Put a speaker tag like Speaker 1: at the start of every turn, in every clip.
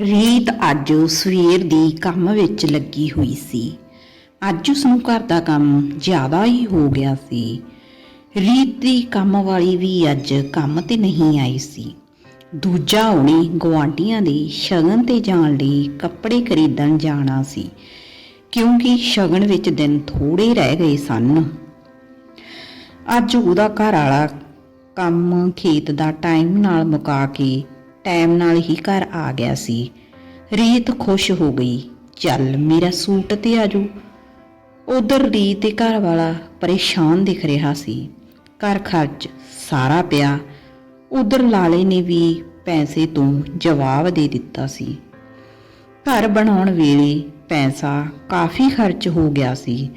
Speaker 1: ਰੀਤ ਅੱਜ ਸਵੇਰ ਦੀ ਕੰਮ ਵਿੱਚ ਲੱਗੀ ਹੋਈ ਸੀ। ਅੱਜ ਉਸ ਨੂੰ ਘਰ ਦਾ ਕੰਮ ਜ਼ਿਆਦਾ ਹੀ ਹੋ ਗਿਆ ਸੀ। ਰੀਤ ਦੀ ਕੰਮ ਵਾਲੀ ਵੀ ਅੱਜ ਕੰਮ ਤੇ ਨਹੀਂ ਆਈ ਸੀ। ਦੂਜਾ ਉਹਨੇ ਗੁਆਂਢੀਆਂ ਦੇ ਸ਼ਗਨ ਤੇ ਜਾਣ ਲਈ ਕੱਪੜੇ ਖਰੀਦਣ ਜਾਣਾ ਸੀ, ਕਿਉਂਕਿ ਸ਼ਗਨ ਵਿੱਚ ਦਿਨ ਥੋੜੇ ਰਹਿ ਗਏ ਸਨ। ਅੱਜ ਉਹਦਾ ਘਰ ਵਾਲਾ ਕੰਮ ਖੇਤ ਦਾ ਟਾਈਮ ਨਾਲ ਮੁਕਾ ਕੇ ਟਾਈਮ ਨਾਲ ਹੀ ਘਰ ਆ ਗਿਆ ਸੀ। ਰੀਤ ਖੁਸ਼ ਹੋ ਗਈ। ਚੱਲ ਮੇਰਾ ਸੂਟ ਤੇ ਆਜੂ ਉਧਰ ਰੀਤ ਦੇ ਘਰ ਵਾਲਾ ਪਰੇਸ਼ਾਨ ਦਿਖ ਰਿਹਾ ਸੀ। ਘਰ ਖਰਚ ਸਾਰਾ ਪਿਆ। ਉਧਰ ਲਾਲੇ ਨੇ ਵੀ ਪੈਸੇ ਤੋਂ ਜਵਾਬ ਦੇ ਦਿੱਤਾ ਸੀ। ਘਰ ਬਣਾਉਣ ਵੇਲੇ ਪੈਸਾ ਕਾਫੀ ਖਰਚ ਹੋ ਗਿਆ ਸੀ।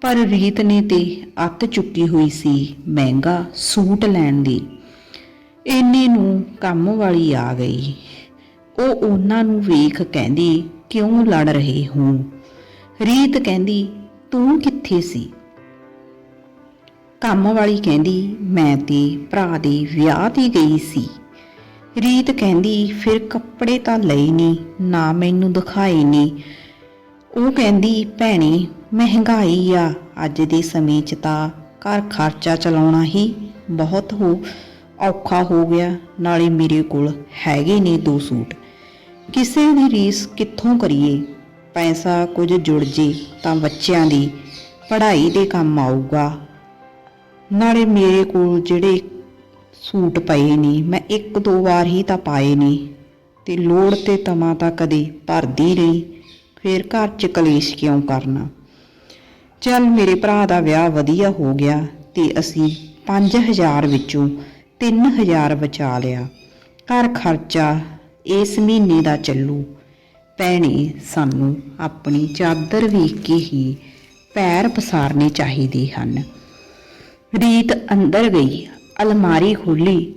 Speaker 1: ਪਰ ਰੀਤ ਨੇ ਤੇ ਅੱਤ ਚੁੱਕੀ ਹੋਈ ਸੀ ਮਹਿੰਗਾ ਸੂਟ ਲੈਣ ਦੀ। ਇੰਨੇ ਨੂੰ ਕੰਮ ਵਾਲੀ ਆ ਗਈ। ਉਹ ਉਹਨਾਂ ਨੂੰ ਵੇਖ ਕਹਿੰਦੀ, ਕਿਉਂ ਲੜ ਰਹੇ ਹੋ? ਰੀਤ ਕਹਿੰਦੀ, ਤੂੰ ਕਿੱਥੇ ਸੀ? ਕੰਮ ਵਾਲੀ ਕਹਿੰਦੀ, ਮੈਂ ਤੇ ਭਰਾ ਦੇ ਵਿਆਹ ਤੇ ਗਈ ਸੀ। ਰੀਤ ਕਹਿੰਦੀ, ਫਿਰ ਕੱਪੜੇ ਤਾਂ ਲਏ ਨਹੀਂ ਨਾ ਮੈਨੂੰ ਦਿਖਾਏ ਨਹੀਂ ਉਹ ਕਹਿੰਦੀ, ਭੈਣੇ, ਮਹਿੰਗਾਈ ਆ। ਅੱਜ ਦੇ ਸਮੇਂ 'ਚ ਤਾਂ ਘਰ ਖਰਚਾ ਚਲਾਉਣਾ ਹੀ ਬਹੁਤ ਹੋ ਔਖਾ ਹੋ ਗਿਆ, ਨਾਲੇ ਮੇਰੇ ਕੋਲ ਹੈਗੇ ਨੇ ਦੋ ਸੂਟ। ਕਿਸੇ ਦੀ ਰੀਸ ਕਿੱਥੋਂ ਕਰੀਏ? ਪੈਸਾ ਕੁਝ ਜੁੜ ਜੇ ਤਾਂ ਬੱਚਿਆਂ ਦੀ ਪੜ੍ਹਾਈ ਦੇ ਕੰਮ ਆਊਗਾ। ਨਾਲੇ ਮੇਰੇ ਕੋਲ ਜਿਹੜੇ ਸੂਟ ਪਏ ਨੇ, ਮੈਂ ਇੱਕ ਦੋ ਵਾਰ ਹੀ ਤਾਂ ਪਾਏ ਨੇ। ਤੇ ਲੋੜ ਤੇ ਤਮਾ ਤਾਂ ਕਦੇ ਭਰਦੀ ਰਹੀ ਫੇਰ ਘਰ ਚ ਕਲੇਸ਼ ਕਿਉਂ ਕਰਨਾ? ਚੱਲ ਮੇਰੇ ਭਰਾ ਦਾ ਵਿਆਹ ਵਧੀਆ ਹੋ ਗਿਆ, ਤੇ ਅਸੀਂ 5000 ਵਿੱਚੋਂ 3000 ਬਚਾ ਲਿਆ। ਘਰ ਖਰਚਾ ਇਸ ਮਹੀਨੇ ਦਾ ਚੱਲੂ। ਭੈਣੇ, ਸਾਨੂੰ ਆਪਣੀ ਚਾਦਰ ਵੇਖ ਕੇ ਹੀ ਪੈਰ ਪਸਾਰਨੇ ਚਾਹੀਦੇ ਹਨ। ਰੀਤ ਅੰਦਰ ਗਈ, ਅਲਮਾਰੀ ਖੋਲੀ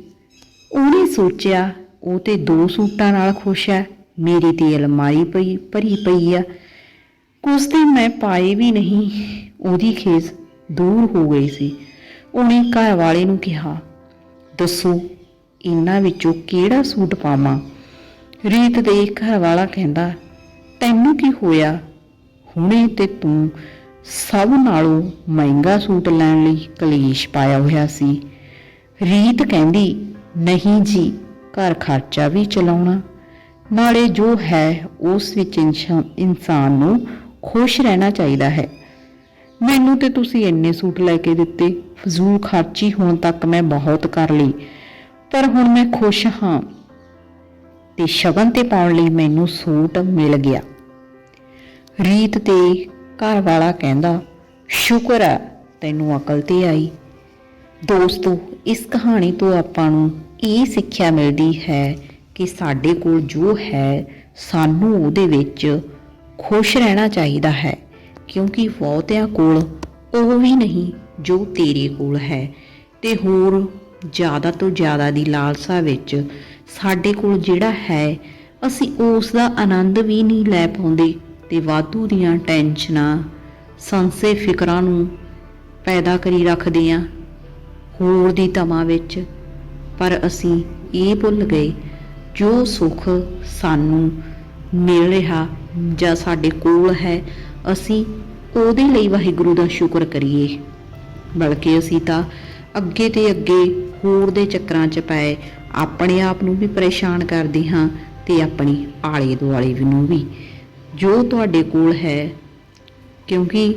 Speaker 1: ਉਹਨੇ ਸੋਚਿਆ, ਉਹ ਤੇ ਦੋ ਸੂਟਾਂ ਨਾਲ ਖੁਸ਼ ਹੈ। ਮੇਰੀ ਤੇ ਅਲਮਾਰੀ ਪਈ, ਭਰੀ ਪਈ ਆ। ਕੁਝ ਦਿਨ ਮੈਂ ਪਾਏ ਵੀ ਨਹੀਂ। ਉਹਦੀ ਖੇਸ ਦੂਰ ਹੋ ਗਈ ਸੀ। ਉਹਨੇ ਘਰ ਵਾਲੇ ਨੂੰ ਕਿਹਾ ਦੱਸੋ, ਇਹਨਾਂ ਵਿੱਚੋਂ ਕਿਹੜਾ ਸੂਟ ਪਾਵਾਂ? ਰੀਤ ਦੇ ਘਰ ਵਾਲਾ ਕਹਿੰਦਾ, ਤੈਨੂੰ ਕੀ ਹੋਇਆ? ਹੁਣੇ ਤੇ ਤੂੰ ਸਭ ਨਾਲੋਂ ਮਹਿੰਗਾ ਸੂਟ ਲੈਣ ਲਈ ਕਲੇਸ਼ ਪਾਇਆ ਹੋਇਆ ਸੀ। ਰੀਤ ਕਹਿੰਦੀ, ਨਹੀਂ ਜੀ, ਘਰ ਖਰਚਾ ਵੀ ਚਲਾਉਣਾ। ਨਾਲੇ ਜੋ ਹੈ, ਉਸ ਵਿੱਚ ਇਨਸ਼ਾ- ਇਨਸਾਨ ਨੂੰ ਖੁਸ਼ ਰਹਿਣਾ ਚਾਹੀਦਾ ਹੈ। ਮੈਨੂੰ ਤੇ ਤੁਸੀਂ ਇੰਨੇ ਸੂਟ ਲੈ ਕੇ ਦਿੱਤੇ। ਫਜ਼ੂਲ ਖਰਚੀ ਹੋਣ ਤੱਕ ਮੈਂ ਬਹੁਤ ਕਰ ਲਈ। ਪਰ ਹੁਣ ਮੈਂ ਖੁਸ਼ ਹਾਂ। ਤੇ ਸ਼ਗਨ ਤੇ ਪਾਉਣ ਲਈ ਮੈਨੂੰ ਸੂਟ ਮਿਲ ਗਿਆ। ਰੀਤ ਤੇ ਘਰ ਵਾਲਾ ਕਹਿੰਦਾ, ਸ਼ੁਕਰ ਹੈ ਤੈਨੂੰ ਅਕਲ ਤੇ ਆਈ। ਦੋਸਤੋ, ਇਸ ਕਹਾਣੀ ਤੋਂ ਆਪਾਂ ਨੂੰ ਇਹ ਸਿੱਖਿਆ ਮਿਲਦੀ ਹੈ ਕਿ ਸਾਡੇ ਕੋਲ ਜੋ ਹੈ, ਸਾਨੂੰ ਉਹਦੇ ਵਿੱਚ ਖੁਸ਼ ਰਹਿਣਾ ਚਾਹੀਦਾ ਹੈ। ਕਿਉਂਕਿ ਬਹੁਤਿਆਂ ਕੋਲ ਉਹ ਵੀ ਨਹੀਂ ਜੋ ਤੇਰੇ ਕੋਲ ਹੈ। ਤੇ ਹੋਰ ਜ਼ਿਆਦਾ ਤੋਂ ਜ਼ਿਆਦਾ ਦੀ ਲਾਲਸਾ ਵਿੱਚ ਸਾਡੇ ਕੋਲ ਜਿਹੜਾ ਹੈ, ਅਸੀਂ ਉਸ ਦਾ ਆਨੰਦ ਵੀ ਨਹੀਂ ਲੈ ਪਾਉਂਦੇ ਤੇ ਵਾਧੂ ਦੀਆਂ ਟੈਨਸ਼ਨਾਂ, ਸੰਸੇ ਫਿਕਰਾਂ ਨੂੰ ਪੈਦਾ ਕਰੀ ਰੱਖਦੇ ਹਾਂ ਹੋਰ ਦੀ ਤਮਾ ਵਿੱਚ। ਪਰ ਅਸੀਂ ਇਹ ਭੁੱਲ ਗਏ, ਜੋ ਸੁੱਖ ਸਾਨੂੰ ਮਿਲ ਰਿਹਾ ਜਾਂ ਸਾਡੇ ਕੋਲ ਹੈ, ਅਸੀਂ ਉਹਦੇ ਲਈ ਵਾਹਿਗੁਰੂ ਦਾ ਸ਼ੁਕਰ ਕਰੀਏ। ਬਲਕਿ ਅਸੀਂ ਤਾਂ ਅੱਗੇ ਤੇ ਅੱਗੇ ਹੋਰ ਦੇ ਚੱਕਰਾਂ 'ਚ ਪਏ, ਆਪਣੇ ਆਪ ਨੂੰ ਵੀ ਪਰੇਸ਼ਾਨ ਕਰਦੇ ਹਾਂ ਤੇ ਆਪਣੀ ਆਲੇ ਦੁਆਲੇ ਨੂੰ ਵੀ। ਜੋ ਤੁਹਾਡੇ ਕੋਲ ਹੈ, ਕਿਉਂਕਿ